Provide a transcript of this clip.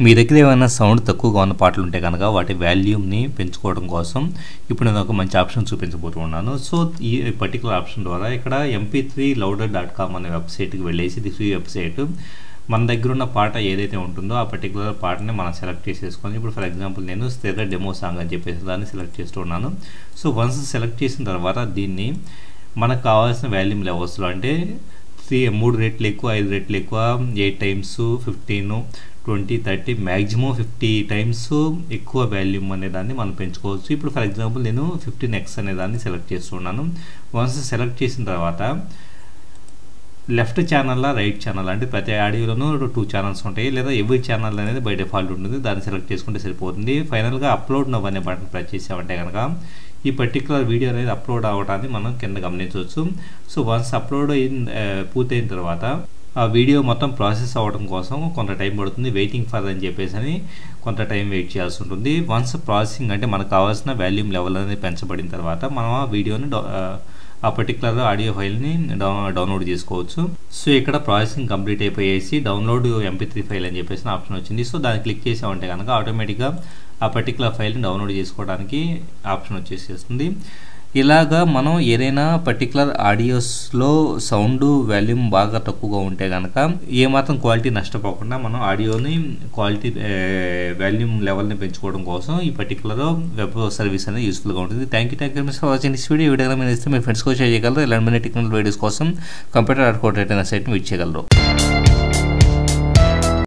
మీ దగ్గర ఏమైనా సౌండ్ తక్కువగా ఉన్న పాటలు ఉంటే కనుక వాటి వాల్యూమ్ని పెంచుకోవడం కోసం ఇప్పుడు నేను ఒక మంచి ఆప్షన్ చూపించబోతున్నాను సో ఈ పర్టికులర్ ఆప్షన్ ద్వారా ఇక్కడ MP three louder dot com అనే వెబ్సైట్కి వెళ్ళేసి ఇది ఫ్రీ వెబ్సైట్ మన దగ్గర ఉన్న పాట ఏదైతే ఉంటుందో ఆ పర్టికులర్ పాటని మనం సెలెక్ట్ చేసేసుకొని ఇప్పుడు ఫర్ ఎగ్జాంపుల్ నేను స్థిర డెమో సాంగ్ అని చెప్పేసి దాన్ని సెలెక్ట్ చేస్తున్నాను సో వన్స్ సెలెక్ట్ చేసిన తర్వాత దీన్ని మనకు కావాల్సిన వాల్యూమ్ లెవెల్స్లో అంటే త్రీ మూడు రేట్లు ఎక్కువ ఐదు రేట్లు ఎక్కువ eight times fifteen twenty thirty maximum fifty times ఎక్కువ వాల్యూమ్ అనే దాన్ని మనం పెంచుకోవచ్చు. ఇప్పుడు ఫర్ ఎగ్జాంపుల్ నేను ఫిఫ్టీన్ ఎక్స్ అనే దాన్ని సెలెక్ట్ చేస్తున్నాను. వన్స్ సెలెక్ట్ చేసిన తర్వాత లెఫ్ట్ ఛానల్ రైట్ ఛానల్ అంటే ప్రతి ఆడియోలోనూ టూ ఛానల్స్ ఉంటాయి. లేదా ఎవ్రీ ఛానల్ అనేది బై డిఫాల్ట్ ఉంటుంది. దాన్ని సెలెక్ట్ చేసుకుంటే సరిపోతుంది. ఫైనల్గా అప్లోడ్ నవ్ అనే బటన్ ప్రెస్ చేసామంటే కనుక ఈ పర్టికులర్ వీడియో అనేది అప్లోడ్ అవ్వడాన్ని మనం కింద గమనించవచ్చు. సో వన్స్ అప్లోడ్ అయిన పూర్తయిన తర్వాత ఆ వీడియో మొత్తం ప్రాసెస్ అవ్వడం కోసం కొంత టైం పడుతుంది. వెయిటింగ్ ఫర్ అని చెప్పేసి అని కొంత టైం వెయిట్ చేయాల్సి ఉంటుంది. వన్స్ ప్రాసెసింగ్ అంటే మనకు కావాల్సిన వాల్యూమ్ లెవెల్ అనేది పెంచబడిన తర్వాత మనం ఆ వీడియోని ఆ పర్టికులర్ ఆడియో ఫైల్ని డౌన్లోడ్ చేసుకోవచ్చు. సో ఇక్కడ ప్రాసెసింగ్ కంప్లీట్ అయిపోయేసి డౌన్లోడ్ ఎంపీ త్రీ ఫైల్ అని చెప్పేసి ఆప్షన్ వచ్చింది. సో దాన్ని క్లిక్ చేసామంటే కనుక ఆటోమేటిక్గా ఆ పర్టికులర్ ఫైల్ని డౌన్లోడ్ చేసుకోవడానికి ఆప్షన్ వచ్చేసేస్తుంది. ఇలాగా మనం ఏదైనా పర్టికులర్ ఆడియోస్లో సౌండ్ వాల్యూమ్ బాగా తక్కువగా ఉంటే కనుక ఏమాత్రం క్వాలిటీ నష్టపోకుండా మనం ఆడియోని క్వాలిటీ వాల్యూమ్ లెవెల్ని పెంచుకోవడం కోసం ఈ పర్టికులర్ వెబ్ సర్వీస్ అనేది యూస్ఫుల్గా ఉంటుంది. Thank you thank you for watching this video video మీరు ఇస్తే మీ ఫ్రెండ్స్కి షేర్ చేయగలరు. ఇలాంటి టెక్నికల్ వీడియోస్ కోసం కంప్యూటర్ ఆడుకోవడం సైట్ని విచ్ చేయగలరు.